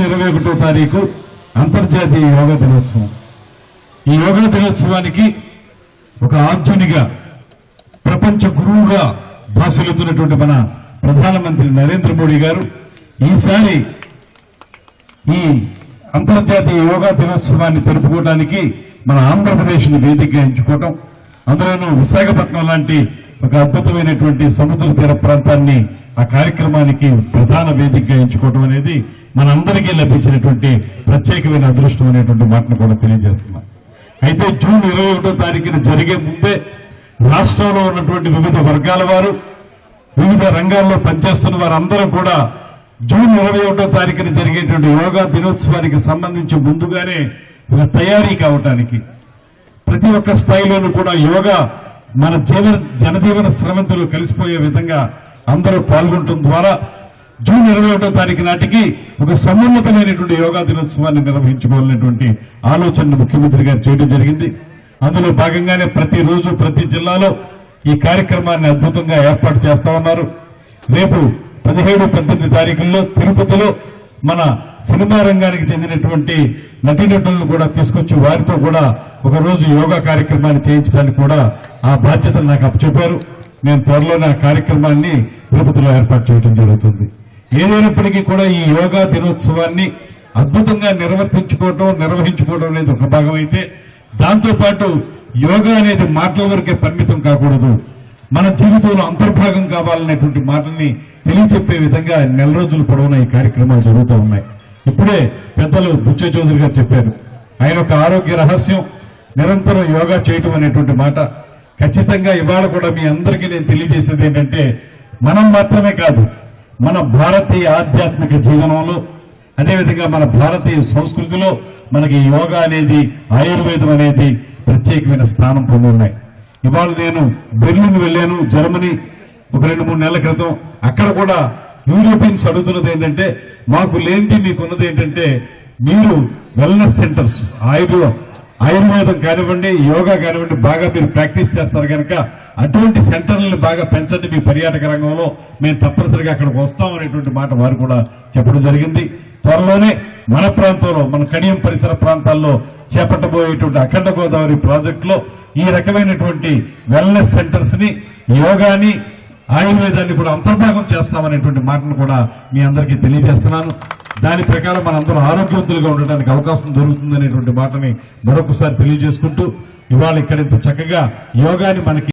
June ఇరవై ఒకటో తారీఖు అంతర్జాతీయ యోగా దినోత్సవం. ఈ యోగా దినోత్సవానికి ఒక ఆర్జునిగా ప్రపంచ గురువుగా భాషలుతున్నటువంటి మన ప్రధానమంత్రి నరేంద్ర మోడీ గారు ఈసారి ఈ అంతర్జాతీయ యోగా దినోత్సవాన్ని జరుపుకోవడానికి మన ఆంధ్రప్రదేశ్ని వేదికగా ఎంచుకోవటం అందులోనూ విశాఖపట్నం లాంటి ఒక అద్భుతమైనటువంటి సముద్ర తీర ప్రాంతాన్ని ఆ కార్యక్రమానికి ప్రధాన వేదికగా ఎంచుకోవటం అనేది మనందరికీ లభించినటువంటి ప్రత్యేకమైన అదృష్టం అనేటువంటి మాటను కూడా తెలియజేస్తున్నాం. అయితే జూన్ ఇరవై ఒకటో తారీఖున జరిగే ముందే రాష్ట్రంలో ఉన్నటువంటి వివిధ వర్గాల వారు వివిధ రంగాల్లో పనిచేస్తున్న వారందరూ కూడా జూన్ ఇరవై ఒకటో తారీఖున జరిగేటువంటి యోగా దినోత్సవానికి సంబంధించి ముందుగానే ఒక తయారీ కావటానికి ప్రతి ఒక్క స్థాయిలోనూ కూడా యోగా మన జీవన జనజీవన స్రవంతిలో కలిసిపోయే విధంగా అందరూ పాల్గొనడం ద్వారా జూన్ ఇరవై ఒకటో తారీఖు నాటికి ఒక సమున్నతమైనటువంటి యోగా దినోత్సవాన్ని నిర్వహించుకోవాలనేటువంటి ఆలోచనను ముఖ్యమంత్రి గారు చేయడం జరిగింది. అందులో భాగంగానే ప్రతిరోజు ప్రతి జిల్లాలో ఈ కార్యక్రమాన్ని అద్భుతంగా ఏర్పాటు చేస్తా ఉన్నారు. రేపు పదిహేడు పద్దెనిమిది తారీఖుల్లో తిరుపతిలో మన సినిమా రంగానికి చెందినటువంటి నటీనటులను కూడా తీసుకొచ్చి వారితో కూడా ఒకరోజు యోగా కార్యక్రమాన్ని చేయించడానికి కూడా ఆ బాధ్యతను నాకు అప్పచెప్పారు. నేను త్వరలోనే ఆ కార్యక్రమాన్ని తిరుపతిలో ఏర్పాటు చేయడం జరుగుతుంది. ఏదైనప్పటికీ కూడా ఈ యోగా దినోత్సవాన్ని అద్భుతంగా నిర్వర్తించుకోవటం నిర్వహించుకోవడం అనేది ఒక భాగం అయితే యోగా అనేది మాటల వరకే పరిమితం కాకూడదు. మన జీవితంలో అంతర్భాగం కావాలనేటువంటి మాటల్ని తెలియచెప్పే విధంగా నెల రోజులు పొడవున ఈ కార్యక్రమాలు జరుగుతూ ఉన్నాయి. ఇప్పుడే పెద్దలు బుచ్చ చౌదరి గారు చెప్పారు. ఆయన ఒక ఆరోగ్య రహస్యం నిరంతరం యోగా చేయటం అనేటువంటి మాట. ఖచ్చితంగా ఇవాళ కూడా మీ అందరికీ నేను తెలియజేసేది ఏంటంటే మనం మాత్రమే కాదు మన భారతీయ ఆధ్యాత్మిక జీవనంలో అదేవిధంగా మన భారతీయ సంస్కృతిలో మనకి యోగా అనేది ఆయుర్వేదం అనేది ప్రత్యేకమైన స్థానం పొంది ఉన్నాయి. ఇవాళ నేను బెర్లిన్ వెళ్ళాను జర్మనీ ఒక రెండు మూడు నెలల క్రితం. అక్కడ కూడా యూరోపియన్స్ అడుగుతున్నది ఏంటంటే మాకు లేనిది మీకు ఉన్నది ఏంటంటే మీరు వెల్నెస్ సెంటర్స్ ఆయుర్వేద ఆయుర్వేదం కానివ్వండి యోగా కానివ్వండి బాగా మీరు ప్రాక్టీస్ చేస్తారు కనుక అటువంటి సెంటర్లను బాగా పెంచండి మీ పర్యాటక రంగంలో. మేము తప్పనిసరిగా అక్కడికి వస్తాం అనేటువంటి మాట వారు కూడా చెప్పడం జరిగింది. త్వరలోనే మన ప్రాంతంలో మన కడియం పరిసర ప్రాంతాల్లో చేపట్టబోయేటువంటి అఖండ గోదావరి ప్రాజెక్టులో ఈ రకమైనటువంటి వెల్నెస్ సెంటర్స్ని యోగాని ఆయుర్వేదాన్ని కూడా అంతర్భాగం చేస్తామనేటువంటి మాటను కూడా మీ అందరికీ తెలియజేస్తున్నాను. దాని ప్రకారం మనందరూ ఆరోగ్యవంతులుగా ఉండడానికి అవకాశం దొరుకుతుందనేటువంటి మాటని మరొకసారి తెలియజేసుకుంటూ ఇవాళ ఇక్కడ ఇంత చక్కగా యోగాని మనకి